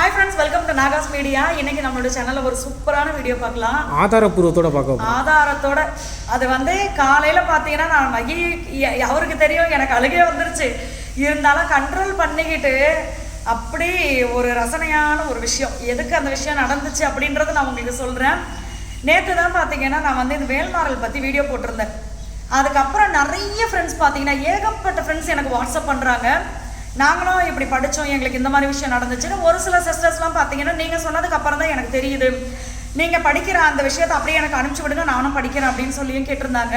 Hi friends welcome to Nagas media இன்னைக்கு நம்மளோட சேனல்ல ஒரு சூப்பரான வீடியோ பார்க்கலாம். ஆதாரப்பூர்வத்தோட பார்க்க ஆதாரத்தோட. அது வந்து காலையில பார்த்தீங்கன்னா நான் மகி அவருக்கு தெரியும் எனக்கு அழுகே வந்துருச்சு. இருந்தாலும் கண்ட்ரோல் பண்ணிக்கிட்டு அப்படி ஒரு ரசனையான ஒரு விஷயம். எதுக்கு அந்த விஷயம் நடந்துச்சு அப்படின்றத நான் உங்களுக்கு சொல்றேன். நேற்று தான் பார்த்தீங்கன்னா நான் வந்து இந்த வேல்மாறல் பற்றி வீடியோ போட்டிருந்தேன். அதுக்கப்புறம் நிறைய ஃப்ரெண்ட்ஸ் பார்த்தீங்கன்னா ஏகப்பட்ட ஃப்ரெண்ட்ஸ் எனக்கு வாட்ஸ்அப் பண்ணுறாங்க நாங்களும் இப்படி படித்தோம் எங்களுக்கு இந்த மாதிரி விஷயம் நடந்துச்சுன்னு ஒரு சில சிஸ்டர்ஸ்லாம் பார்த்தீங்கன்னா நீங்கள் சொன்னதுக்கு அப்புறம் தான் எனக்கு தெரியுது. நீங்கள் படிக்கிற அந்த விஷயத்தை அப்படியே எனக்கு அனுப்பிச்சு விடுங்க நானும் படிக்கிறேன் அப்படின்னு சொல்லியும் கேட்டிருந்தாங்க.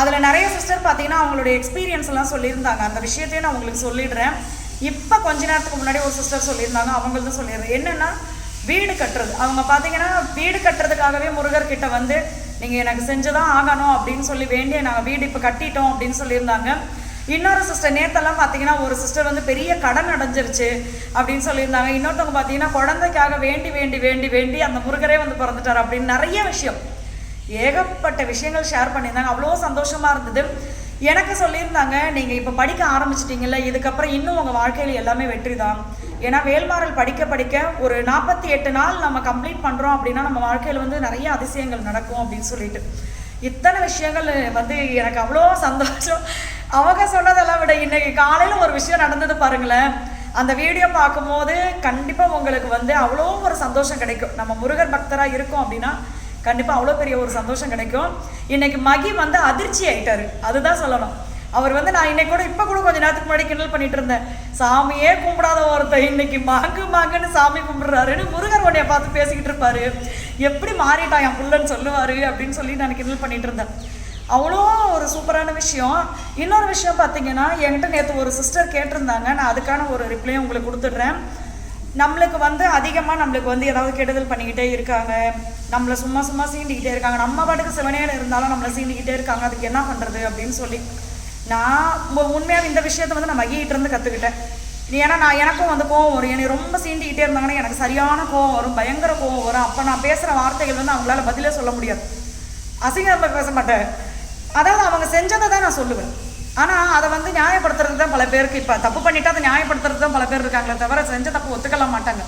அதில் நிறைய சிஸ்டர் பார்த்தீங்கன்னா அவங்களுடைய எக்ஸ்பீரியன்ஸ் எல்லாம் சொல்லியிருந்தாங்க. அந்த விஷயத்தையும் நான் உங்களுக்கு சொல்லிடுறேன். இப்போ கொஞ்ச நேரத்துக்கு முன்னாடி ஒரு சிஸ்டர் சொல்லியிருந்தாங்க அவங்களும் சொல்லிடுறேன். என்னென்னா வீடு கட்டுறது. அவங்க பார்த்தீங்கன்னா வீடு கட்டுறதுக்காகவே முருகர்கிட்ட வந்து நீங்கள் எனக்கு செஞ்சுதான் ஆகணும் அப்படின்னு சொல்லி வேண்டிய நாங்கள் வீடு இப்போ கட்டிட்டோம் அப்படின்னு சொல்லியிருந்தாங்க. இன்னொரு சிஸ்டர் நேத்தெல்லாம் பார்த்தீங்கன்னா ஒரு சிஸ்டர் வந்து பெரிய கடன் அடைஞ்சிருச்சு அப்படின்னு சொல்லியிருந்தாங்க. இன்னொருத்தவங்க பார்த்தீங்கன்னா குழந்தைக்காக வேண்டி வேண்டி வேண்டி வேண்டி அந்த முருகரே வந்து பிறந்துட்டார் அப்படின்னு நிறைய விஷயம். ஏகப்பட்ட விஷயங்கள் ஷேர் பண்ணியிருந்தாங்க. அவ்வளோ சந்தோஷமாக இருந்தது. எனக்கு சொல்லியிருந்தாங்க நீங்கள் இப்போ படிக்க ஆரம்பிச்சிட்டிங்கல்ல இதுக்கப்புறம் இன்னும் உங்கள் வாழ்க்கையில் எல்லாமே வெற்றி தான். ஏன்னா வேல்மாறல் படிக்க படிக்க ஒரு நாற்பத்தி எட்டு நாள் நம்ம கம்ப்ளீட் பண்ணுறோம் அப்படின்னா நம்ம வாழ்க்கையில் வந்து நிறைய அதிசயங்கள் நடக்கும் அப்படின்னு சொல்லிட்டு. இத்தனை விஷயங்கள் வந்து எனக்கு அவ்வளோ சந்தோஷம். அவங்க சொன்னதெல்லாம் விட இன்னைக்கு காலையில் ஒரு விஷயம் நடந்தது பாருங்களேன். அந்த வீடியோ பார்க்கும்போது கண்டிப்பாக உங்களுக்கு வந்து அவ்வளோ ஒரு சந்தோஷம் கிடைக்கும். நம்ம முருகர் பக்தராக இருக்கோம் அப்படின்னா கண்டிப்பாக அவ்வளோ பெரிய ஒரு சந்தோஷம் கிடைக்கும். இன்னைக்கு மகி வந்து அதிர்ச்சி ஆயிட்டாரு. அதுதான் சொல்லணும். அவர் வந்து நான் இன்னைக்கு கூட இப்போ கூட கொஞ்சம் நேரத்துக்கு முன்னாடி கிண்டல் பண்ணிட்டு இருந்தேன். சாமியே கும்பிடாத ஒருத்தர் இன்னைக்கு மாங்கு மாங்குன்னு சாமி கும்பிடுறாருன்னு முருகர் உடைய பார்த்து பேசிக்கிட்டு இருப்பாரு. எப்படி மாறிட்டான் என் புள்ளன்னு சொல்லுவாரு அப்படின்னு சொல்லி நான் கிண்டல் பண்ணிட்டு இருந்தேன். அவ்வளோ ஒரு சூப்பரான விஷயம். இன்னொரு விஷயம் பார்த்தீங்கன்னா என்கிட்ட நேற்று ஒரு சிஸ்டர் கேட்டிருந்தாங்க. நான் அதுக்கான ஒரு ரிப்ளையும் உங்களுக்கு கொடுத்துட்றேன். நம்மளுக்கு வந்து அதிகமாக நம்மளுக்கு வந்து ஏதாவது கெடுதல் பண்ணிக்கிட்டே இருக்காங்க. நம்மளை சும்மா சும்மா சீண்டிக்கிட்டே இருக்காங்க. நம்ம பாட்டுக்கு சிவனேல இருந்தாலும் நம்மளை சீண்டிக்கிட்டே இருக்காங்க. அதுக்கு என்ன பண்ணுறது அப்படின்னு சொல்லி. நான் உண்மையாக இந்த விஷயத்தை வந்து நான் மகிழ்கிட்ட இருந்து கற்றுக்கிட்டேன் ஏன்னா நான் எனக்கும் வந்து கோவம் வரும். என்னை ரொம்ப சீண்டிக்கிட்டே இருந்தாங்கன்னா எனக்கு சரியான கோவம் வரும். பயங்கர கோவம் வரும். அப்போ நான் பேசுகிற வார்த்தைகள் வந்து அவங்களால பதிலே சொல்ல முடியாது. அசிங்கமாக பேச மாட்டேன். அதாவது அவங்க செஞ்சதை தான் நான் சொல்லுவேன். ஆனால் அதை வந்து நியாயப்படுத்துறது தான் பல பேருக்கு இப்போ தப்பு பண்ணிவிட்டு அதை நியாயப்படுத்துறது தான் பல பேர் இருக்காங்களே தவிர செஞ்ச தப்பு ஒத்துக்கல மாட்டாங்க.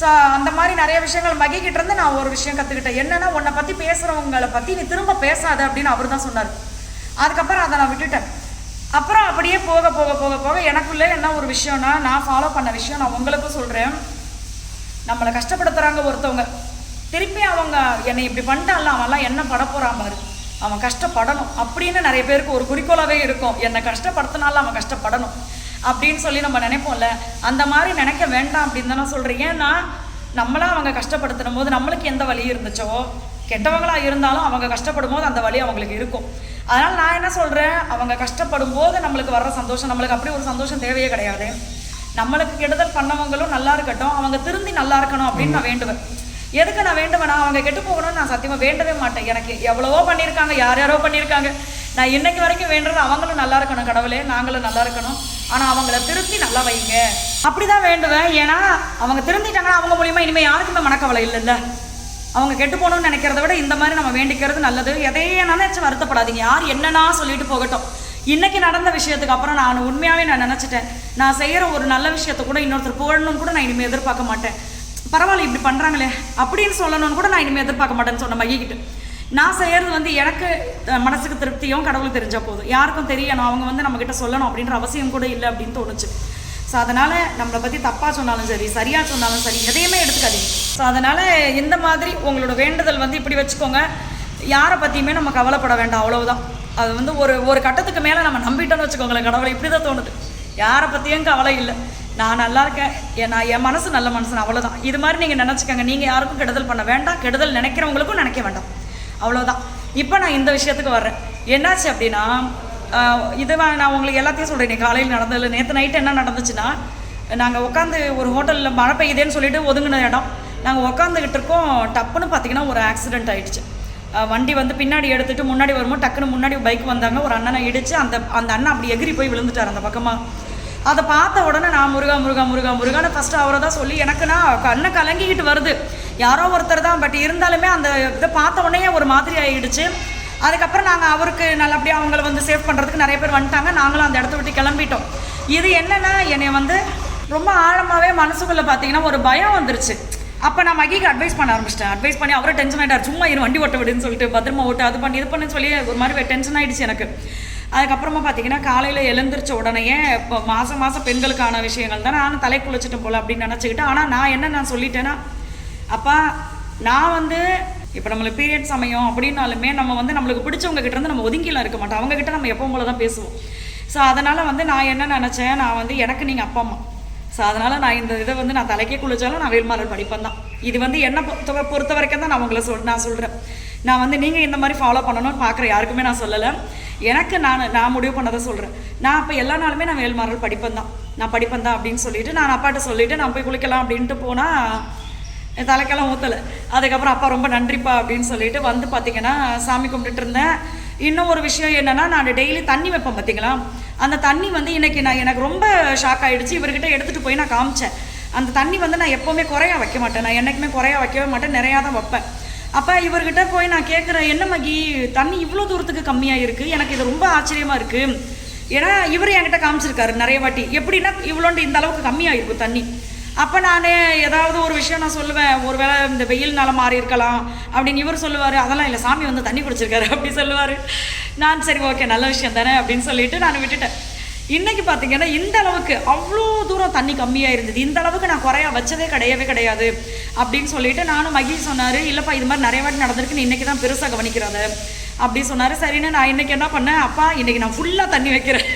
ஸோ அந்த மாதிரி நிறைய விஷயங்கள் மகிக்கிட்ட இருந்து நான் ஒரு விஷயம் கற்றுக்கிட்டேன் என்னென்னா உன்னை பற்றி பேசுகிறவங்களை பற்றி நீ திரும்ப பேசாத அப்படின்னு அவர் தான் சொன்னார். அதுக்கப்புறம் அதை நான் விட்டுட்டேன். அப்புறம் அப்படியே போக போக போக போக எனக்குள்ளே என்ன ஒரு விஷயம்னா நான் ஃபாலோ பண்ண விஷயம் நான் உங்களுக்கும் சொல்கிறேன் நம்மளை கஷ்டப்படுத்துகிறாங்க ஒருத்தவங்க. திருப்பி அவங்க என்னை இப்படி பண்ணிட்டான்ல அவன்லாம் என்ன பட போகிறான் பாரு. அவன் கஷ்டப்படணும் அப்படின்னு நிறைய பேருக்கு ஒரு குறிக்கோளாகவே இருக்கும். என்னை கஷ்டப்படுத்தினால அவன் கஷ்டப்படணும் அப்படின்னு சொல்லி நம்ம நினைப்போம்ல. அந்த மாதிரி நினைக்க வேண்டாம் அப்படின்னு தானே சொல்கிறேன் ஏன்னா நம்மளாக அவங்க கஷ்டப்படுத்தும் போது நம்மளுக்கு எந்த வழி இருந்துச்சோ கெட்டவங்களாக இருந்தாலும் அவங்க கஷ்டப்படும் போது அந்த வழி அவங்களுக்கு இருக்கும். அதனால் நான் என்ன சொல்கிறேன் அவங்க கஷ்டப்படும் போது நம்மளுக்கு வர்ற சந்தோஷம் நம்மளுக்கு அப்படி ஒரு சந்தோஷம் தேவையே கிடையாது. நம்மளுக்கு கெடுதல் பண்ணவங்களும் நல்லா இருக்கட்டும். அவங்க திருந்தி நல்லா இருக்கணும் அப்படின்னு நான் வேண்டுவேன். எதுக்கு நான் வேண்டுவேனா? அவங்க கெட்டு போகணும்னு நான் சத்தியமாக வேண்டவே மாட்டேன். எனக்கு எவ்வளவோ பண்ணியிருக்காங்க யார் யாரோ பண்ணியிருக்காங்க. நான் இன்னைக்கு வரைக்கும் வேண்டுறது அவங்களும் நல்லா இருக்கணும் கடவுளே. நாங்களும் நல்லா இருக்கணும். ஆனால் அவங்கள திருத்தி நல்லா வைங்க. அப்படிதான் வேண்டுவேன். ஏன்னா அவங்க திருந்திட்டாங்கன்னா அவங்க மூலியமாக இனிமேல் யாருக்குமே மனக்கவலை இல்லைல்ல. அவங்க கெட்டு போகணும்னு நினைக்கிறத விட இந்த மாதிரி நம்ம வேண்டிக்கிறது நல்லது. எதையே நினைச்சு வருத்தப்படாதீங்க. யார் என்னன்னா சொல்லிட்டு போகட்டும். இன்னைக்கு நடந்த விஷயத்துக்கு அப்புறம் நான் உண்மையாகவே நான் நினச்சிட்டேன். நான் செய்கிற ஒரு நல்ல விஷயத்தை கூட இன்னொருத்தர் புகழணும்னு கூட நான் இனிமேல் எதிர்பார்க்க மாட்டேன். பரவாயில்ல இப்படி பண்ணுறாங்களே அப்படின்னு சொல்லணும்னு கூட நான் இனிமேல் எதிர்பார்க்க மாட்டேன்னு சொன்ன மகிக்கிட்டு நான் செய்கிறது வந்து எனக்கு மனசுக்கு திருப்தியும் கடவுளுக்கு தெரிஞ்சால் போதும். யாருக்கும் தெரியணும் அவங்க வந்து நம்மக்கிட்ட சொல்லணும் அப்படின்ற அவசியம் கூட இல்லை அப்படின்னு தோணுச்சு. ஸோ அதனால் நம்மளை பற்றி தப்பாக சொன்னாலும் சரி சரியாக சொன்னாலும் சரி எதையுமே எடுத்துக்காதீங்க. ஸோ அதனால் இந்த மாதிரி உங்களோட வேண்டுதல் வந்து இப்படி வச்சுக்கோங்க. யாரை பற்றியுமே நம்ம கவலைப்பட வேண்டாம் அவ்வளவுதான். அது வந்து ஒரு ஒரு கட்டத்துக்கு மேலே நம்ம நம்பிட்டோன்னு வச்சுக்கோங்களேன் கடவுளை இப்படி தான் தோணுது. யாரை பற்றியும் கவலை இல்லை. நான் நல்லா இருக்கேன். என் நான் என் மனசு நல்ல மனசு அவ்வளோதான் இது மாதிரி நீங்கள் நினச்சிக்கோங்க. நீங்கள் யாருக்கும் கெடுதல் பண்ண வேண்டாம். கெடுதல் நினைக்கிறவங்களுக்கும் நினைக்க வேண்டாம். அவ்வளோதான் இப்போ நான் இந்த விஷயத்துக்கு வர்றேன். என்னாச்சு அப்படின்னா ஆஹ் இது நான் உங்களுக்கு எல்லாத்தையும் சொல்கிறேன் காலையில் நடந்ததில்ல நேற்று நைட்டு என்ன நடந்துச்சுன்னா நாங்கள் உட்காந்து ஒரு ஹோட்டலில் மழை பெய்யுதேன்னு சொல்லிட்டு ஒதுங்கின இடம். நாங்கள் உட்காந்துக்கிட்டு இருக்கோம். டப்புன்னு பார்த்தீங்கன்னா ஒரு ஆக்சிடென்ட் ஆகிடுச்சு வண்டி வந்து பின்னாடி எடுத்துகிட்டு முன்னாடி வரும்போது டக்குன்னு முன்னாடி பைக் வந்தாங்க. ஒரு அண்ணனை இடிச்சு அந்த அந்த அண்ணன் அப்படி எகிரி போய் விழுந்துட்டார் அந்த பக்கமாக அதை பார்த்த உடனே நான் முருகா முருகா முருகா முருகான்னு ஃபஸ்ட்டு அவரை தான் சொல்லி எனக்குன்னா கண்ணை கலங்கிக்கிட்டு வருது. யாரோ ஒருத்தர் தான் பட் இருந்தாலுமே அந்த இதை பார்த்த உடனே ஒரு மாதிரி ஆகிடுச்சு அதுக்கப்புறம் நாங்கள் அவருக்கு நல்லபடியாக அவங்கள வந்து சேவ் பண்ணுறதுக்கு நிறைய பேர் வந்துட்டாங்க. நாங்களும் அந்த இடத்த விட்டு கிளம்பிட்டோம். இது என்னென்னா என்னை வந்து ரொம்ப ஆழமாகவே மனசுக்குள்ளே பார்த்தீங்கன்னா ஒரு பயம் வந்துருச்சு. அப்போ நான் மகிக்கு அட்வைஸ் பண்ண ஆரம்பிச்சிட்டேன். அட்வைஸ் பண்ணி அவரை டென்ஷன் ஆகிட்டார் சும்மா இரு வண்டி ஓட்ட விடுன்னு சொல்லிட்டு பத்திரமா ஓட்டு அது பண்ணி இது பண்ணுன்னு சொல்லி ஒரு மாதிரி டென்ஷன் ஆகிடுச்சு எனக்கு. அதுக்கப்புறமா பார்த்தீங்கன்னா காலையில் எழுந்திரிச்ச உடனேயே இப்போ மாதம் மாதம் பெண்களுக்கான விஷயங்கள் தான் நானும் தலை குளிச்சிட்டேன் போல அப்படின்னு நினச்சிக்கிட்டு ஆனால் நான் என்ன நான் சொல்லிட்டேன்னா அப்பா நான் வந்து இப்போ நம்மளுக்கு பீரியட் சமயம் அப்படின்னாலுமே நம்ம வந்து நம்மளுக்கு பிடிச்சவங்க கிட்ட இருந்து நம்ம ஒதுங்கிலாம் இருக்க மாட்டோம். அவங்க கிட்ட நம்ம எப்பவும் போல தான் பேசுவோம். ஸோ அதனால் வந்து நான் என்ன நினச்சேன் நான் வந்து எனக்கு நீங்கள் அப்பா அம்மா. ஸோ அதனால் நான் இந்த இதை வந்து நான் தலைக்கே குளிச்சாலும் நான் வேல்மாறல் படிப்பேன் தான். இது வந்து என்ன பொறுத்த பொறுத்த வரைக்கும் தான் நான் உங்களை சொல் நான் சொல்கிறேன் நான் வந்து நீங்கள் இந்த மாதிரி ஃபாலோ பண்ணணும்னு பார்க்குற யாருக்குமே நான் சொல்லலை. எனக்கு நான் நான் முடிவு பண்ணதை சொல்கிறேன் நான் அப்போ எல்லா நாளுமே நான் வேல்மாறல் படிப்பேன் தான். நான் படிப்பேன் தான் அப்படின்னு சொல்லிட்டு நான் அப்பாட்ட சொல்லிவிட்டு நான் போய் குளிக்கலாம் அப்படின்ட்டு போனால் என் தலைக்கெல்லாம் ஊற்றலை அதுக்கப்புறம் அப்பா ரொம்ப நன்றிப்பா அப்படின்னு சொல்லிட்டு வந்து பார்த்திங்கன்னா சாமி கும்பிட்டுட்டு இருந்தேன். இன்னும் ஒரு விஷயம் என்னென்னா நான் டெய்லி தண்ணி வைப்பேன் பார்த்தீங்களா அந்த தண்ணி வந்து இன்னைக்கு நான் எனக்கு ரொம்ப ஷாக் ஆகிடுச்சு இவர்கிட்ட எடுத்துகிட்டு போய் நான் காமிச்சேன். அந்த தண்ணி வந்து நான் எப்போவுமே குறையா வைக்க மாட்டேன். நான் என்றைக்குமே குறையா வைக்கவே மாட்டேன். நிறையா தான் வைப்பேன். அப்போ இவர்கிட்ட போய் நான் கேட்குறேன் என்ன மகி? தண்ணி இவ்வளோ தூரத்துக்கு கம்மியாக இருக்குது எனக்கு இது ரொம்ப ஆச்சரியமாக இருக்குது ஏன்னா இவர் என்கிட்ட காமிச்சிருக்காரு நிறைய வாட்டி. எப்படின்னா இவ்வளோண்டு இந்த அளவுக்கு கம்மியாக இருக்கும் தண்ணி. அப்போ நான் ஏதாவது ஒரு விஷயம் நான் சொல்லுவேன். ஒருவேளை இந்த வெயில்னால மாறி இருக்கலாம் அப்படின்னு இவர் சொல்லுவார். அதெல்லாம் இல்லை சாமி வந்து தண்ணி குடிச்சிருக்காரு அப்படி சொல்லுவார். நான் சரி ஓகே நல்ல விஷயம் தானே அப்படின்னு சொல்லிட்டு நான் விட்டுட்டேன். இன்னைக்கு பார்த்தீங்கன்னா இந்த அளவுக்கு அவ்வளோ தூரம் தண்ணி கம்மியாக இருந்தது. இந்த அளவுக்கு நான் குறையா வச்சதே கிடையவே கிடையாது அப்படின்னு சொல்லிட்டு நானும் மகி சொன்னார் இல்லைப்பா இது மாதிரி நிறைய வாட்டி நடந்திருக்கு. இன்றைக்கி தான் பெருசாக கவனிக்கிறாத. அப்படி சொன்னார். சரின்னு நான் இன்னைக்கு என்ன பண்ணேன்? அப்பா இன்றைக்கி நான் ஃபுல்லாக தண்ணி வைக்கிறேன்.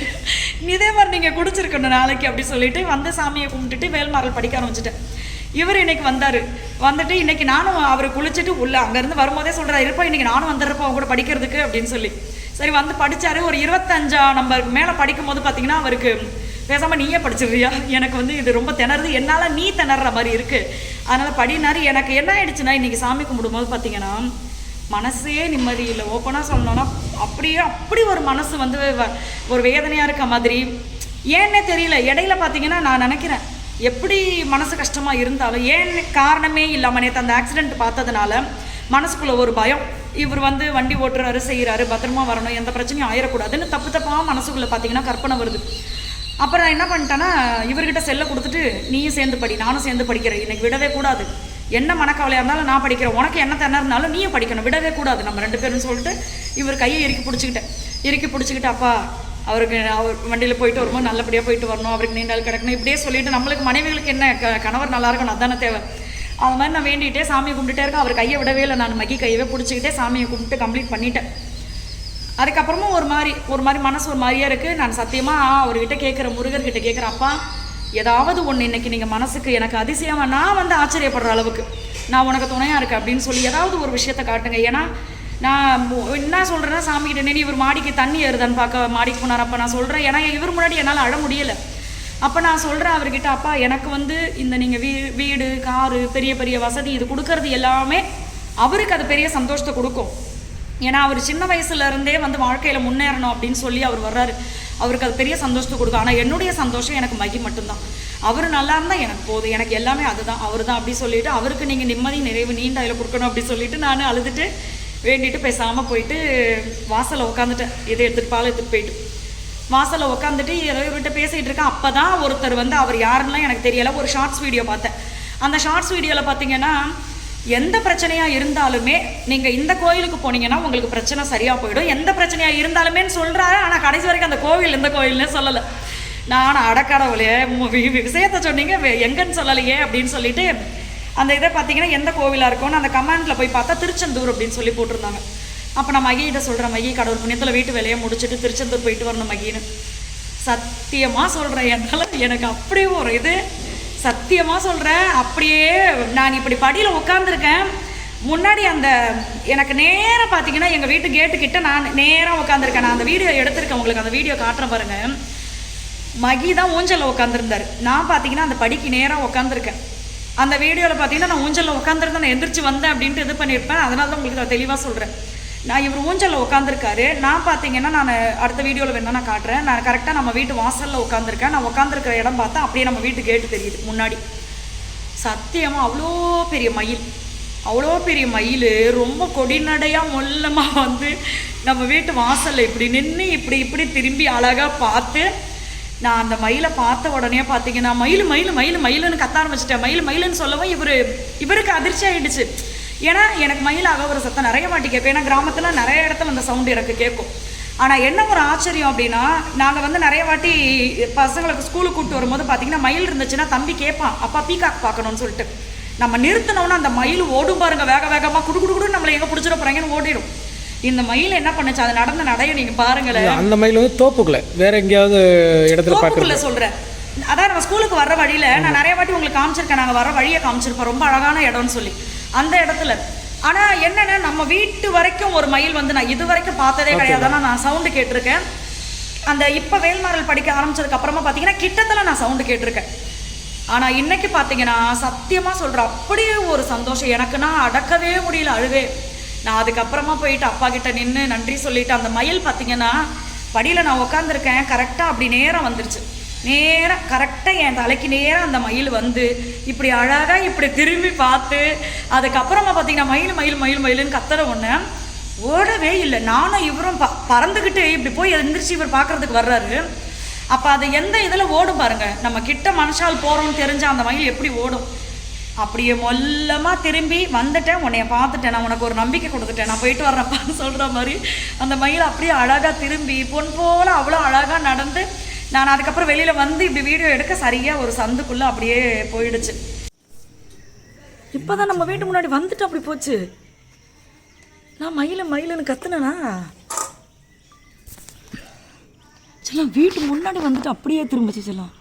இதே மாதிரி நீங்கள் குடிச்சிருக்கணும் நாளைக்கு அப்படி சொல்லிட்டு வந்து சாமியை கும்பிட்டுட்டு வேல்மாரல் படிக்க ஆரம்பிச்சிட்டேன். இவர் இன்னைக்கு வந்தார். வந்துட்டு இன்னைக்கு நானும் அவர் குளிச்சுட்டு உள்ள அங்கேருந்து வரும்போதே சொல்கிறார் இருப்பா இன்னைக்கு நானும் வந்துடுறப்போ அவங்க கூட படிக்கிறதுக்கு அப்படின்னு சொல்லி. சரி வந்து படித்தார் ஒரு இருபத்தஞ்சா நம்பருக்கு மேலே படிக்கும்போது பார்த்தீங்கன்னா அவருக்கு பேசாமல் நீயே படிச்சிடுறியா? எனக்கு வந்து இது ரொம்ப திணறுது. என்னால் நீ திணற மாதிரி இருக்குது அதனால் படினாரு. எனக்கு என்ன ஆயிடுச்சுன்னா இன்றைக்கி சாமி கும்பிடும்போது பார்த்தீங்கன்னா மனசே நிம்மதி இல்லை. ஓப்பனாக சொல்லணும்னா அப்படியே அப்படி ஒரு மனசு வந்து வ- ஒரு வேதனையாக இருக்க மாதிரி. ஏன்னே தெரியல. இடையில பார்த்தீங்கன்னா நான் நினைக்கிறேன் எப்படி மனசு கஷ்டமாக இருந்தாலும் ஏன் காரணமே இல்லாமல் நேற்று அந்த ஆக்சிடென்ட் பார்த்ததுனால மனசுக்குள்ள ஒரு பயம். இவர் வந்து வண்டி ஓட்டுறாரு செய்கிறாரு பத்திரமா வரணும் எந்த பிரச்சனையும் ஆயிடக்கூடாதுன்னு தப்பு தப்பாக மனசுக்குள்ளே பார்த்தீங்கன்னா கற்பனை வருது. அப்புறம் நான் என்ன பண்ணிட்டேன்னா இவர்கிட்ட செல்லை கொடுத்துட்டு நீயும் சேர்ந்து படி நானும் சேர்ந்து படிக்கிறேன். இன்னைக்கு விடவே கூடாது. என்ன மனக்கவலையாக இருந்தாலும் நான் படிக்கிறேன். உனக்கு என்ன திணறனாலும் இருந்தாலும் நீயும் படிக்கணும். விடவே கூடாது. நம்ம ரெண்டு பேரும் சொல்லிட்டு இவர் கையை இறுக்கி பிடிச்சிக்கிட்டேன். இறுக்கி பிடிச்சிக்கிட்டு அப்பா அவருக்கு அவர் வண்டியில் போயிட்டு வரும்போது நல்லபடியாக போயிட்டு வரணும். அவருக்கு நீண்டால் கிடக்கணும். இப்படியே சொல்லிட்டு நம்மளுக்கு மனைவிகளுக்கு என்ன க- கணவர் நல்லா இருக்கணும். அதானே தேவை. அது மாதிரி நான் வேண்டிகிட்டே சாமியை கும்பிட்டுட்டே இருக்கேன். அவர் கையை விடவே இல்லை. நான் மக்கி கையவே பிடிச்சிக்கிட்டே சாமியை கும்பிட்டு கம்ப்ளீட் பண்ணிட்டேன். அதுக்கப்புறமும் ஒரு மாதிரி ஒரு மாதிரி மனசு ஒரு மாதிரியாக இருக்குது நான் சத்தியமாக அவர்கிட்ட கேட்குற முருகர்கிட்ட கேட்குற அப்பா ஏதாவது ஒன்று இன்னைக்கு நீங்கள் மனசுக்கு எனக்கு அதிசயமாக நான் வந்து ஆச்சரியப்படுற அளவுக்கு. நான் உனக்கு துணையாக இருக்கேன் அப்படின்னு சொல்லி ஏதாவது ஒரு விஷயத்த காட்டுங்க. ஏன்னா நான் என்ன சொல்கிறேன்னா சாமிகிட்ட நின்று இவர் மாடிக்கு தண்ணி ஏறுதான்னு பார்க்க மாடிக்கு போனார். அப்போ நான் சொல்கிறேன் ஏன்னா இவர் முன்னாடி என்னால் அழ முடியலை. அப்போ நான் சொல்கிறேன் அவர்கிட்ட அப்பா எனக்கு வந்து இந்த நீங்கள் வீ வீடு காரு பெரிய பெரிய வசதி இது கொடுக்கறது எல்லாமே அவருக்கு அது பெரிய சந்தோஷத்தை கொடுக்கும். ஏன்னா அவர் சின்ன வயசுலேருந்தே வந்து வாழ்க்கையில் முன்னேறணும் அப்படின்னு சொல்லி அவர் வர்றாரு. அவருக்கு அது பெரிய சந்தோஷத்தை கொடுக்கும். ஆனால் என்னுடைய சந்தோஷம் எனக்கு மகி மட்டும்தான். அவர் நல்லா இருந்தால் எனக்கு போதும். எனக்கு எல்லாமே அதுதான். அவர் தான் அப்படி சொல்லிட்டு அவருக்கு நீங்கள் நிம்மதி நிறைவு நீண்ட அதில் கொடுக்கணும் அப்படி சொல்லிட்டு நான் அழுதுட்டு வேண்டிட்டு பேசாமல் போயிட்டு வாசலில் உட்காந்துட்டேன் இதை எடுத்துகிட்டு பால் எடுத்துகிட்டு போயிட்டு. வாசலில் உட்காந்துட்டு ஏதோ இவர்கிட்ட பேசிகிட்டு இருக்கேன். அப்போ தான் ஒருத்தர் வந்து அவர் யாருன்னா எனக்கு தெரியலை. ஒரு ஷார்ட்ஸ் வீடியோ பார்த்தேன். அந்த ஷார்ட்ஸ் வீடியோவில் பார்த்தீங்கன்னா எந்த பிரச்சனையாக இருந்தாலுமே நீங்கள் இந்த கோயிலுக்கு போனீங்கன்னா உங்களுக்கு பிரச்சனை சரியாக போயிடும். எந்த பிரச்சனையாக இருந்தாலுமேன்னு சொல்கிறாரு ஆனால் கடைசி வரைக்கும் அந்த கோவில் எந்த கோயில்னே சொல்லலை. நான் அடக்கடவுளே விஷயத்தை சொன்னீங்க எங்கன்னு சொல்லலையே அப்படின்னு சொல்லிட்டு அந்த இதை பார்த்தீங்கன்னா எந்த கோவிலாக இருக்கும்னு அந்த கமாண்டில் போய் பார்த்தா திருச்செந்தூர் அப்படின்னு சொல்லி போட்டிருந்தாங்க. அப்போ நான் மகிகிட்ட சொல்கிறேன் மகி கடவுள் புண்ணியத்தில் வீட்டு வேலையை முடிச்சுட்டு திருச்செந்தூர் போயிட்டு வரணும் மகின்னு. சத்தியமாக சொல்கிறேன் என்னால் எனக்கு அப்படியே ஒரு இது சத்தியமாக சொல்கிறேன் அப்படியே நான் இப்படி படியில் உட்காந்துருக்கேன் முன்னாடி அந்த எனக்கு நேராக பார்த்தீங்கன்னா எங்கள் வீட்டு கேட்டு கிட்ட நான் நேராக உட்காந்துருக்கேன் நான் அந்த வீடியோ எடுத்திருக்கேன். உங்களுக்கு அந்த வீடியோ காட்டுறேன் பாருங்கள் மகி தான் ஊஞ்சலில் உட்காந்துருந்தாரு நான் பார்த்தீங்கன்னா அந்த படிக்கு நேராக உட்காந்துருக்கேன் அந்த வீடியோவில் பார்த்தீங்கன்னா நான் ஊஞ்சலில் உட்காந்துருந்தேன் நான் எந்திரிச்சு வந்தேன் அப்படின்ட்டு இது பண்ணியிருப்பேன் அதனால தான் உங்களுக்கு நான் தெளிவாக சொல்கிறேன் நான் இவர் ஊஞ்சலில் உட்காந்துருக்காரு நான் பார்த்தீங்கன்னா நான் அடுத்த வீடியோவில் வேணால் நான் காட்டுறேன். நான் கரெக்டாக நம்ம வீட்டு வாசலில் உட்காந்துருக்கேன் நான் உட்காந்துருக்கிற இடம் பார்த்தா அப்படியே நம்ம வீட்டு கேட்டு தெரியுது முன்னாடி. சத்தியமாக அவ்வளோ பெரிய மயில். அவ்வளோ பெரிய மயில் ரொம்ப கொடிநடையாக மொல்லமாக வந்து நம்ம வீட்டு வாசலில் இப்படி நின்று இப்படி இப்படி திரும்பி அழகாக பார்த்து நான் அந்த மயிலை பார்த்த உடனே பார்த்தீங்கன்னா மயில் மயில் மயில் மயிலுன்னு கத்த ஆரம்பிச்சிட்டேன். மயில் மயிலுன்னு சொல்லவும் இவர் இவருக்கு அதிர்ச்சி ஆகிடுச்சு ஏன்னா எனக்கு மயில் அகவர சத்தம் நிறைய வாட்டி கேட்கும் ஏன்னா கிராமத்தில் நிறைய இடத்துல அந்த சவுண்டு எனக்கு கேட்கும். ஆனால் என்ன ஒரு ஆச்சரியம் அப்படின்னா நாங்கள் வந்து நிறைய வாட்டி பசங்களுக்கு ஸ்கூலுக்கு கூப்பிட்டு வரும்போது பார்த்தீங்கன்னா மயில் இருந்துச்சுன்னா தம்பி கேட்பான் அப்பா பீகாக் பார்க்கணும்னு சொல்லிட்டு. நம்ம நிறுத்தினோன்னா அந்த மயில் ஓடும் பாருங்க வேக வேகமாக குடு குடு குடுன்னு நம்மளை எங்கே பிடிச்சிட போகிறாங்கன்னு ஓடிடும். இந்த மயில் என்ன பண்ணுச்சு? அது நடந்த நடைய நீங்கள் பாருங்களேன். அந்த மயில் வந்து தோப்புக்குள்ள வேற எங்கேயாவது இடத்துல தோப்புக்குள்ள சொல்றேன். அதான் நம்ம ஸ்கூலுக்கு வர்ற வழியில நான் நிறைய வாட்டி உங்களுக்கு காமிச்சிருக்கேன். நாங்க வர வழியை காமிச்சிருப்போம். ரொம்ப அழகான இடம்னு சொல்லி. அந்த இடத்துல. ஆனா என்னன்னா நம்ம வீட்டு வரைக்கும் ஒரு மயில் வந்து நான் இது வரைக்கும் பார்த்ததே கிடையாது. ஆனா நான் சவுண்டு கேட்டிருக்கேன். அந்த இப்ப வேல்மாறல் படிக்க ஆரம்பிச்சதுக்கு அப்புறமா பாத்தீங்கன்னா கிட்டத்துல நான் சவுண்டு கேட்டிருக்கேன். ஆனா இன்னைக்கு பாத்தீங்கன்னா சத்தியமா சொல்றேன் அப்படியே ஒரு சந்தோஷம். எனக்குன்னா அடக்கவே முடியல அழுவே. நான் அதுக்கப்புறமா போயிட்டு அப்பா கிட்ட நின்று நன்றி சொல்லிட்டு அந்த மயில் பார்த்தீங்கன்னா படியில் நான் உட்காந்துருக்கேன் கரெக்டாக அப்படி நேரம் வந்துருச்சு. நேராக கரெக்டாக என் தலைக்கு நேராக அந்த மயில் வந்து இப்படி அழகாக இப்படி திரும்பி பார்த்து அதுக்கப்புறமா பார்த்தீங்கன்னா மயில் மயில் மயில் மயிலுன்னு கத்துற ஒன்று ஓடவே இல்லை. நானும் இவரும் ப பறந்துக்கிட்டு இப்படி போய் எந்திரிச்சு இவர் பார்க்குறதுக்கு வர்றாரு. அப்போ அது எந்த இதில் ஓடும் பாருங்கள் நம்ம கிட்ட மனுஷால் போகிறோம்னு தெரிஞ்சால் அந்த மயில் எப்படி ஓடும்? அப்படியே மொல்லமாக திரும்பி வந்துட்டேன். உன்னைய பார்த்துட்டேன். நான் உனக்கு ஒரு நம்பிக்கை கொடுத்துட்டேன். நான் போயிட்டு வர்றப்பான்னு சொல்கிற மாதிரி. அந்த மயில் அப்படியே அழகாக திரும்பி பொன் போல் அவ்வளோ அழகாக நடந்து நான் அதுக்கப்புறம் வெளியில் வந்து இப்படி வீடியோ எடுக்க சரியாக ஒரு சந்துக்குள்ளே அப்படியே போயிடுச்சு. இப்போ தான் நம்ம வீட்டு முன்னாடி வந்துட்டு அப்படி போச்சு. நான் மயில மயிலுன்னு கத்துனேனா? செல்லம் வீட்டு முன்னாடி வந்துட்டு அப்படியே திரும்பிச்சு செல்லம்.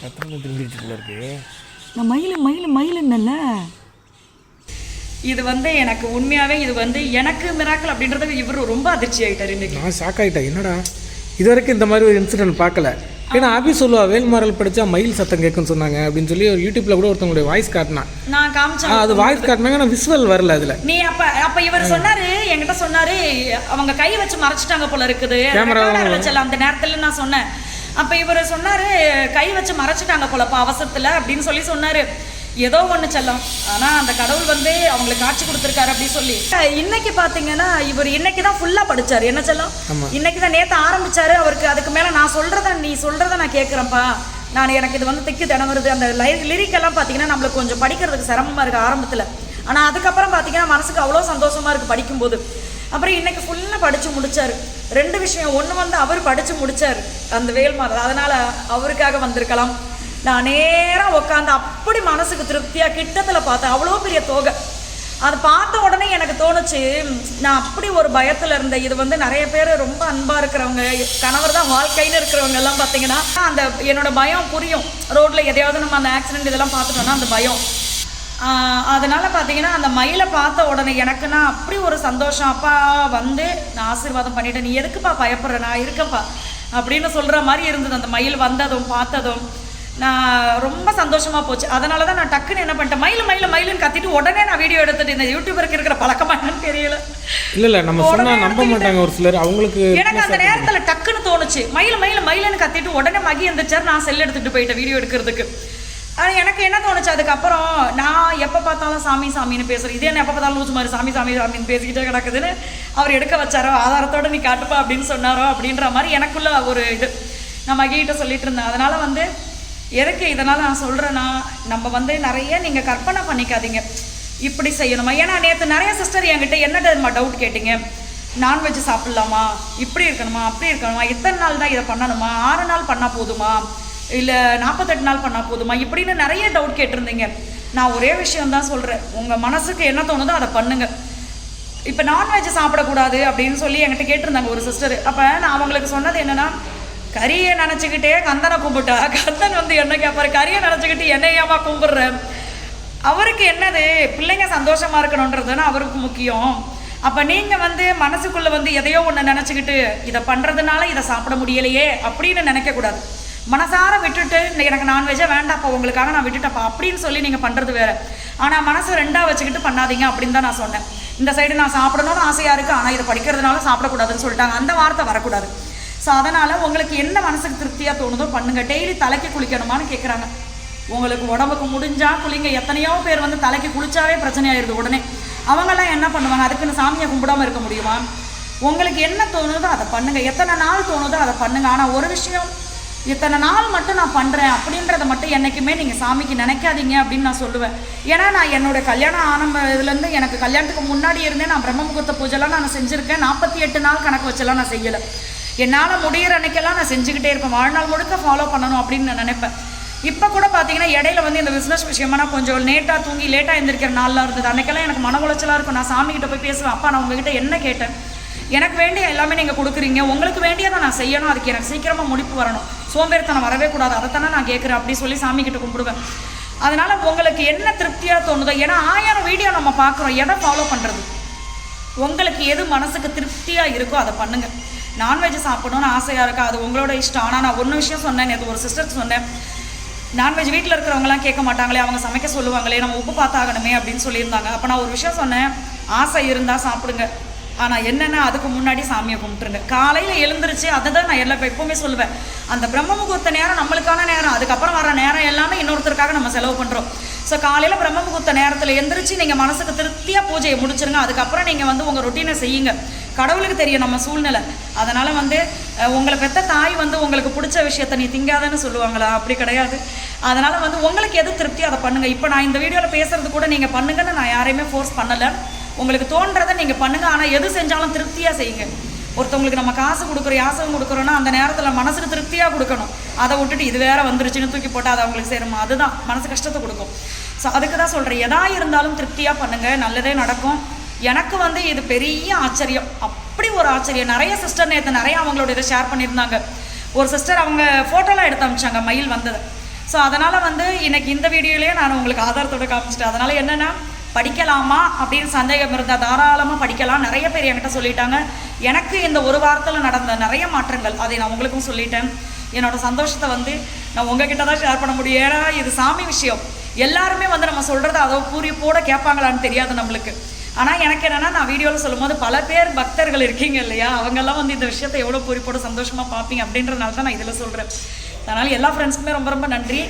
கத்திரங்க திரும்பிட்டு இருக்கு. நான் மயில் மயில் மயிலுன்னல்ல இது வந்து எனக்கு உண்மையாவே இது வந்து எனக்கு மிராக்கல் அப்படின்றது இவர் ரொம்ப அதிர்ச்சி ஆயிட்டாரு இன்னைக்கு. நான் ஷாக் ஆகிட்டேன் என்னடா? இது வரைக்கும் இந்த மாதிரி ஒரு இன்சிடென்ட் பார்க்கல. ஏன்னா ஆபீஸ் சொல்லுவா வேல்மாறல் படிச்சா மயில் சத்தம் கேட்குன்னு சொன்னாங்க அப்படின்னு சொல்லி ஒரு யூடியூப்ல கூட ஒருத்தவங்களுடைய வாய்ஸ் காட்டினான் நான் காமிச்சேன் அது வாய்ஸ் காட்டினாங்க ஆனால் விசுவல் வரல அதுல. நீ அப்ப அப்ப இவர் சொன்னாரு என்கிட்ட சொன்னாரு அவங்க கை வச்சு மறைச்சிட்டாங்க போல இருக்குது. வச்சல அந்த நேரத்துல நான் சொன்னேன். அப்ப இவர் சொன்னாரு கை வச்சு மறைச்சிட்டாங்க போலப்பா அவசரத்துல அப்படின்னு சொல்லி சொன்னாரு. ஏதோ ஒண்ணு செல்லம். ஆனா அந்த கடவுள் வந்து அவங்களுக்கு காட்சி கொடுத்துருக்காரு அப்படி சொல்லி. இன்னைக்கு பாத்தீங்கன்னா இவர் இன்னைக்கு தான் ஃபுல்லா படிச்சாரு. என்ன செல்லம். இன்னைக்கு தான் நேத்து ஆரம்பிச்சாரு. அவருக்கு அதுக்கு மேல நான் சொல்றத நீ சொல்றத நான் கேட்குறேன்ப்பா நான் எனக்கு இது வந்து திக்கு தினம் வருது. அந்த லிரிக் எல்லாம் பார்த்தீங்கன்னா நம்மளுக்கு கொஞ்சம் படிக்கிறதுக்கு சிரமமா இருக்கு ஆரம்பத்துல. ஆனா அதுக்கப்புறம் பார்த்தீங்கன்னா மனசுக்கு அவ்வளோ சந்தோஷமா இருக்கு படிக்கும்போது. அப்புறம் இன்னைக்கு ஃபுல்லாக படித்து முடித்தார் ரெண்டு விஷயம். ஒன்று வந்து அவர் படித்து முடித்தார் அந்த வேல்மாரர் அதனால் அவருக்காக வந்திருக்கலாம். நான் நேராக உட்காந்து அப்படி மனசுக்கு திருப்தியாக கிட்டத்தில் பார்த்தேன். அவ்வளோ பெரிய தோகை. அது பார்த்த உடனே எனக்கு தோணுச்சு நான் அப்படி ஒரு பயத்தில் இருந்தேன். இது வந்து நிறைய பேர் ரொம்ப அன்பாக இருக்கிறவங்க கணவர் தான் வாழ்க்கையில் இருக்கிறவங்க எல்லாம் பார்த்தீங்கன்னா அந்த என்னோட பயம் புரியும். ரோட்டில் எதையாவது நம்ம அந்த ஆக்சிடென்ட் இதெல்லாம் பார்த்துட்டோம்னா அந்த பயம். அதனால பார்த்தீங்கன்னா அந்த மயிலை பார்த்த உடனே எனக்குன்னா அப்படி ஒரு சந்தோஷம். அப்பா வந்து நான் ஆசீர்வாதம் பண்ணிட்டேன். நீ எதுக்குப்பா பயப்படுற? நான் இருக்கேன்ப்பா. அப்படின்னு சொல்ற மாதிரி இருந்தது. அந்த மயில் வந்ததும் பார்த்ததும் நான் ரொம்ப சந்தோஷமா போச்சு. அதனால தான் நான் டக்குன்னு என்ன பண்ணிட்டேன் மயில் மயில் மயிலுன்னு கத்திட்டு உடனே நான் வீடியோ எடுத்துட்டு இந்த யூடியூபருக்கு இருக்கிற பழக்கமா என்னன்னு தெரியல. இல்ல இல்ல நம்ம சொன்னா நம்ப மாட்டாங்க ஒரு சிலர். அவங்களுக்கு எனக்கு அந்த நேரத்துல டக்குன்னு தோணுச்சு. மயில் மயில் மயிலுன்னு கத்திட்டு உடனே மகி எந்திரிச்சார். நான் செல் எடுத்துட்டு போயிட்டேன் வீடியோ எடுக்கிறதுக்கு. ஆனால் எனக்கு என்ன தோணுச்சு? அதுக்கப்புறம் நான் எப்போ பார்த்தாலும் சாமி சாமின்னு பேசுகிறேன் இதே என்ன எப்போ பார்த்தாலும் லூசு மாதிரி சாமி சாமி சாமின்னு பேசிக்கிட்டே கிடக்குதுன்னு அவர் எடுக்க வச்சாரோ ஆதாரத்தோடு நீ காட்டுப்பா அப்படின்னு சொன்னாரோ அப்படின்ற மாதிரி எனக்குள்ள ஒரு இது. நான் மகிட்ட சொல்லிட்டு இருந்தேன். அதனால் வந்து எதுக்கு இதனால் நான் சொல்கிறேன்னா நம்ம வந்து நிறைய நீங்கள் கற்பனை பண்ணிக்காதீங்க. இப்படி செய்யணுமா? ஏன்னா நேற்று நிறைய சிஸ்டர் என்கிட்ட என்ன டவுட் கேட்டீங்க? நான்வெஜ் சாப்பிட்லாமா? இப்படி இருக்கணுமா? அப்படி இருக்கணுமா? இத்தனை நாள் தான் இதை பண்ணணுமா? ஆறு நாள் பண்ணால் போதுமா? இல்லை நாற்பத்தெட்டு நாள் பண்ணால் போதுமா? இப்படின்னு நிறைய டவுட் கேட்டிருந்தீங்க. நான் ஒரே விஷயம் தான் சொல்கிறேன் உங்கள் மனசுக்கு என்ன தோணுதோ அதை பண்ணுங்கள் இப்போ நான்வெஜ் சாப்பிடக்கூடாது அப்படின்னு சொல்லி என்கிட்ட கேட்டிருந்தாங்க ஒரு சிஸ்டர் அப்போ நான் அவங்களுக்கு சொன்னது என்னன்னா கறியை நினச்சிக்கிட்டே கந்தனை கும்பிட்டா கந்தன் வந்து என்ன கேட்பாரு கறியை நினச்சிக்கிட்டு என்னையாமா கும்பிட்ற? அவருக்கு என்னது? பிள்ளைங்க சந்தோஷமாக இருக்கணுன்றதுன்னு அவருக்கு முக்கியம். அப்போ நீங்கள் வந்து மனசுக்குள்ளே வந்து எதையோ ஒன்று நினச்சிக்கிட்டு இதை பண்ணுறதுனால இதை சாப்பிட முடியலையே அப்படின்னு நினைக்கக்கூடாது. மனசார விட்டுட்டு எனக்கு நான்வெஜ்ஜாக வேண்டாப்பா உங்களுக்காக நான் விட்டுட்டப்பா அப்படின்னு சொல்லி நீங்கள் பண்ணுறது வேறு. ஆனால் மனசை ரெண்டாக வச்சுக்கிட்டு பண்ணாதீங்க அப்படின்னு தான் நான் சொன்னேன். இந்த சைடு நான் சாப்பிடணும்னு ஆசையாக இருக்குது ஆனால் இதை படிக்கிறதுனால சாப்பிடக்கூடாதுன்னு சொல்லிட்டாங்க. அந்த வார்த்தை வரக்கூடாது. ஸோ அதனால் உங்களுக்கு என்ன மனசுக்கு திருப்தியாக தோணுதோ பண்ணுங்கள் டெய்லி தலைக்கு குளிக்கணுமான்னு கேட்குறாங்க உங்களுக்கு உடம்புக்கு முடிஞ்சால் குளிங்க. எத்தனையோ பேர் வந்து தலைக்கு குளிச்சாவே பிரச்சனை ஆயிடுது உடனே. அவங்கெல்லாம் என்ன பண்ணுவாங்க? அதுக்குன்னு சாமியை கும்பிடாம இருக்க முடியுமா? உங்களுக்கு என்ன தோணுதோ அதை பண்ணுங்கள் எத்தனை நாள் தோணுதோ அதை பண்ணுங்கள் ஆனால் ஒரு விஷயம் இத்தனை நாள் மட்டும் நான் பண்ணுறேன் அப்படின்றத மட்டும் என்றைக்குமே நீங்கள் சாமிக்கு நினைக்காதீங்க அப்படின்னு நான் சொல்லுவேன். ஏன்னா நான் என்னோட கல்யாணம் ஆரம்ப இதுலேருந்து எனக்கு கல்யாணத்துக்கு முன்னாடி இருந்தே நான் பிரம்ம முகூர்த்த பூஜைலாம் நான் செஞ்சுருக்கேன். நாற்பத்தி எட்டு நாள் கணக்கு வச்செல்லாம் நான் செய்யலை. என்னால் முடியிற அன்னைக்கெல்லாம் நான் செஞ்சுக்கிட்டே இருப்பேன். வாழ்நாள் முழுக்க ஃபாலோ பண்ணணும் அப்படின்னு நான் நினைப்பேன். இப்போ கூட பார்த்தீங்கன்னா இடையில வந்து இந்த பிஸ்னஸ் விஷயமா நான் கொஞ்சம் லேட்டாக தூங்கி லேட்டாக எழுந்திருக்கிற நாள்லாம் இருந்தது. அன்னைக்கெல்லாம் எனக்கு மன உளைச்சலாக இருக்கும். நான் சாமிக்கிட்ட போய் பேசுவேன். அப்பா நான் உங்ககிட்ட என்ன கேட்டேன்? எனக்கு வேண்டிய எல்லாமே நீங்கள் கொடுக்குறீங்க. உங்களுக்கு வேண்டியதை நான் செய்யணும். அதுக்கு எனக்கு சீக்கிரமாக முடிப்பு வரணும். சோம்பேறித்தனம் வரவே கூடாது. அதைத்தானே நான் கேட்குறேன். அப்படின்னு சொல்லி சாமி கிட்ட கும்பிடுவேன். அதனால் உங்களுக்கு என்ன திருப்தியாக தோணுதோ ஏன்னா ஆயிரம் வீடியோ நம்ம பார்க்குறோம். எதை ஃபாலோ பண்ணுறது உங்களுக்கு எது மனசுக்கு திருப்தியாக இருக்கோ அதை பண்ணுங்கள் நான்வெஜ் சாப்பிடணும்னு ஆசையாக இருக்கா? அது உங்களோட இஷ்டம். ஆனால் நான் ஒன்று விஷயம் சொன்னேன். நேற்று ஒரு சிஸ்டருக்கு சொன்னேன். நான்வெஜ் வீட்டில் இருக்கிறவங்கலாம் கேட்க மாட்டாங்களே. அவங்க சமைக்க சொல்லுவாங்களே. நம்ம உப்பு பார்த்தாகணுமே அப்படின்னு சொல்லியிருந்தாங்க. அப்போ நான் ஒரு விஷயம் சொன்னேன். ஆசை இருந்தால் சாப்பிடுங்க. ஆனால் என்னென்னா அதுக்கு முன்னாடி சாமியை கும்பிட்டுருங்க காலையில் எழுந்திருச்சு அதை தான் நான் எல்லா எப்போவுமே சொல்லுவேன். அந்த பிரம்ம முகூர்த்த நேரம் நம்மளுக்கான நேரம். அதுக்கப்புறம் வர நேரம் எல்லாமே இன்னொருத்தருக்காக நம்ம செலவு பண்ணுறோம் ஸோ காலையில் பிரம்ம முகூர்த்த நேரத்தில் எந்திரிச்சு நீங்கள் மனசுக்கு திருப்தியாக பூஜையை முடிச்சிருங்க. அதுக்கப்புறம் நீங்கள் வந்து உங்கள் ரொட்டீனை செய்யுங்க. கடவுளுக்கு தெரியும் நம்ம சூழ்நிலை. அதனால் வந்து உங்களை பெற்ற தாய் வந்து உங்களுக்கு பிடிச்ச விஷயத்த நீ திங்காதன்னு சொல்லுவாங்களா? அப்படி கிடையாது. அதனால் வந்து உங்களுக்கு எது திருப்தி அதை பண்ணுங்கள் இப்போ நான் இந்த வீடியோவில் பேசுகிறது கூட நீங்கள் பண்ணுங்கன்னு நான் யாரையுமே ஃபோர்ஸ் பண்ணலை. உங்களுக்கு தோன்றதை நீங்கள் பண்ணுங்கள் ஆனால் எது செஞ்சாலும் திருப்தியாக செய்யுங்க. ஒருத்தவங்களுக்கு நம்ம காசு கொடுக்குறோம் யாசகம் கொடுக்குறோன்னா அந்த நேரத்தில் மனசுக்கு திருப்தியாக கொடுக்கணும். அதை விட்டுட்டு இது வேற வந்துருச்சுன்னு தூக்கி போட்டால் அது அவங்களுக்கு சேருமா? அதுதான். மனசு கஷ்டத்தை கொடுக்கும். ஸோ அதுக்கு தான் சொல்கிறேன் எதா இருந்தாலும் திருப்தியாக பண்ணுங்கள் நல்லதே நடக்கும். எனக்கு வந்து இது பெரிய ஆச்சரியம். அப்படி ஒரு ஆச்சரியம். நிறைய சிஸ்டர் நேற்று நிறைய அவங்களோட இதை ஷேர் பண்ணியிருந்தாங்க. ஒரு சிஸ்டர் அவங்க ஃபோட்டோலாம் எடுத்து அமிச்சாங்க மயில் வந்தது. ஸோ அதனால் வந்து இன்னைக்கு இந்த வீடியோலேயே நான் உங்களுக்கு ஆதாரத்தோட காமிச்சிட்டேன். அதனால் என்னென்னா படிக்கலாமா அப்படின்னு சந்தேகம் இருந்தால் தாராளமாக படிக்கலாம். நிறைய பேர் என்கிட்ட சொல்லிட்டாங்க. எனக்கு இந்த ஒரு வாரத்தில் நடந்த நிறைய மாற்றங்கள் அதை நான் உங்களுக்கும் சொல்லிட்டேன். என்னோட சந்தோஷத்தை வந்து நான் உங்ககிட்ட தான் ஷேர் பண்ண முடியும். ஏன்னா இது சாமி விஷயம். எல்லாருமே வந்து நம்ம சொல்கிறத அதோ பூரிப்போட கேட்பாங்களான்னு தெரியாது நம்மளுக்கு. ஆனால் எனக்கு என்னென்னா நான் வீடியோவில் சொல்லும்போது பல பேர் பக்தர்கள் இருக்கீங்க இல்லையா? அவங்கெல்லாம் வந்து இந்த விஷயத்தை எவ்வளோ பூரிப்போட சந்தோஷமாக பார்ப்பீங்க அப்படின்றனால தான் நான் இதில் சொல்கிறேன் அதனால் எல்லா ஃப்ரெண்ட்ஸுக்குமே ரொம்ப ரொம்ப நன்றி.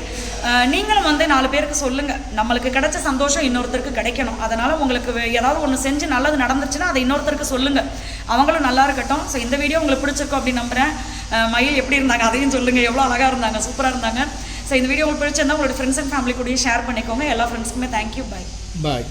நீங்களும் வந்து நாலு பேருக்கு சொல்லுங்கள் நம்மளுக்கு கிடைச்ச சந்தோஷம் இன்னொருத்தருக்கு கிடைக்கணும். அதனால் உங்களுக்கு ஏதாவது ஒன்று செஞ்சு நல்லது நடந்துச்சுன்னா அதை இன்னொருத்தருக்கு சொல்லுங்கள் அவங்களும் நல்லா இருக்கட்டும். ஸோ இந்த வீடியோ உங்களுக்கு பிடிச்சிருக்கும் அப்படின்னு நம்புகிறேன் மயில் எப்படி இருந்தாங்க அதையும் சொல்லுங்கள் எவ்வளோ அழகாக இருந்தாங்க சூப்பராக இருந்தாங்க. ஸோ இந்த வீடியோ உங்களுக்கு பிடிச்சிருந்தா உங்களோட ஃப்ரெண்ட்ஸ் அண்ட் ஃபேமிலி கூடயும் ஷேர் பண்ணிக்கோங்க. எல்லா ஃப்ரெண்ட்ஸ்க்குமே தேங்க்யூ பை பாய்